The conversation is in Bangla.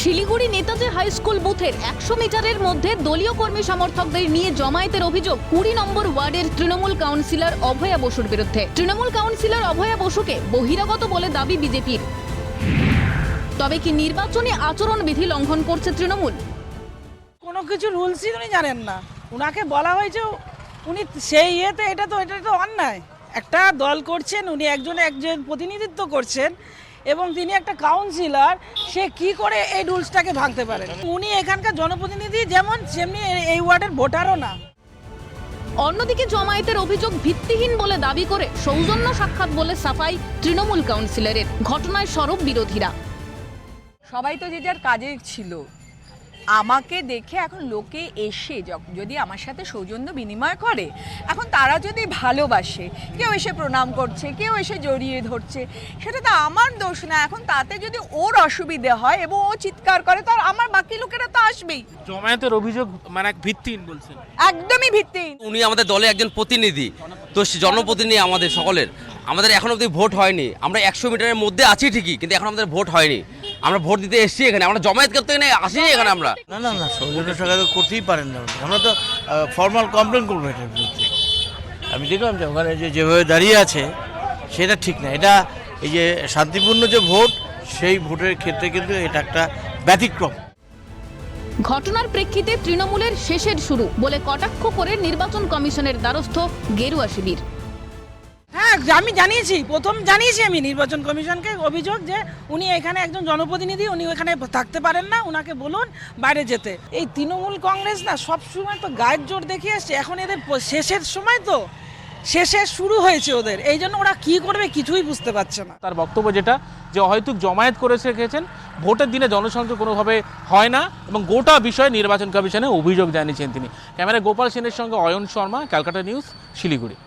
শিলিগুড়ি নেতাজি হাই স্কুল বুথের একশো মিটারের মধ্যে দলীয় কর্মী সমর্থকদের নিয়ে জমায়েতের অভিযোগ কুড়ি নম্বর ওয়ার্ডের তৃণমূল কাউন্সিলর অভয়া বসুর বিরুদ্ধে। তৃণমূল কাউন্সিলর অভয়া বসুকে বহিরাগত বলে দাবি বিজেপির। তবে কি নির্বাচনী আচরণ বিধি লঙ্ঘন করছে তৃণমূল? কোনো কিছু রুলসই উনি জানেন না। উনাকে বলা হয়েছে উনি সেই ইয়েতে, এটা তো এটা তো অন্যায়। একটা দল করছেন, উনি একজন একজন প্রতিনিধিত্ব করছেন। এবং তিনি একটা কাউন্সিলর সে কি করে এই রুলসটাকে ভাঙতে পারেন উনি এখানকার জনপ্রতিনিধি যেমন সেমনি এই ওয়ার্ডের ভোটারও না। অন্যদিকে জমায়েতের অভিযোগ ভিত্তিহীন বলে দাবি করে সৌজন্য সাক্ষাৎ বলে সাফাই তৃণমূল কাউন্সিলরের ঘটনায় সরব বিরোধীরা। সবাই তো যে যার কাজে ছিল। আমাকে দেখে এখন লোকে এসে যদি আমার সাথে সৌজন্য বিনিময় করে এখন তারা যদি ভালোবাসে কেউ এসে প্রণাম করছে কেউ এসে জড়িয়ে ধরছে সেটা তো আমার দোষ না। এখন তাতে যদি ওর অসুবিধে হয় এবং ও চিৎকার করে তো আর আমার বাকি লোকেরা তো আসবেই। জমায়েতের অভিযোগ মানে ভিত্তিহীন বলছেন। একদমই ভিত্তিহীন। উনি আমাদের দলে একজন প্রতিনিধি তো সে জনপ্রতিনিধি আমাদের সকলের। আমাদের এখন অবধি ভোট হয়নি। আমরা একশো মিটারের মধ্যে আছি ঠিকই কিন্তু এখন আমাদের ভোট হয়নি। আমরা ভোট দিতে এসেছি এখানে আমরা জমায়েত করতে এখানে আসিনি এখানে আমরা। না না না সৌজন্য সরকার করতেই পারেন না। আমরা তো ফর্মাল কমপ্লেন করব এটার বিরুদ্ধে। আমি দেখলাম যে ওখানে যে যেভাবে দাঁড়িয়ে আছে সেটা ঠিক না। এটা এই যে শান্তিপূর্ণ যে ভোট সেই ভোটের ক্ষেত্রে কিন্তু এটা একটা ব্যতিক্রম। ঘটনার প্রেক্ষিতে তৃণমূলের শেষের শুরু বলে কটাক্ষ করে নির্বাচন কমিশনের দ্বারস্থ গেরুয়া শিবির। হ্যাঁ আমি জানিয়েছি, প্রথম জানিয়েছি আমি নির্বাচন কমিশনকে অভিযোগ যে উনি এখানে একজন জনপ্রতিনিধি, উনি এখানে থাকতে পারেন না, উনাকে বলুন বাইরে যেতে। এই তৃণমূল কংগ্রেস না সব সময় তো গায়ের জোর দেখিয়ে আসছে, এখন এদের শেষের সময় তো, শেষে শুরু হয়েছে ওদের, এই জন্য ওরা কি করবে কিছুই বুঝতে পারছে না। তার বক্তব্য যেটা, যে হয়তো জমায়েত করে রেখেছেন, ভোটের দিনে জনসংযোগ কোনোভাবে হয় না, এবং গোটা বিষয়ে নির্বাচন কমিশনে অভিযোগ জানিয়েছেন তিনি। ক্যামেরা গোপাল সেনের সঙ্গে অয়ন শর্মা, ক্যালকাটা নিউজ, শিলিগুড়ি।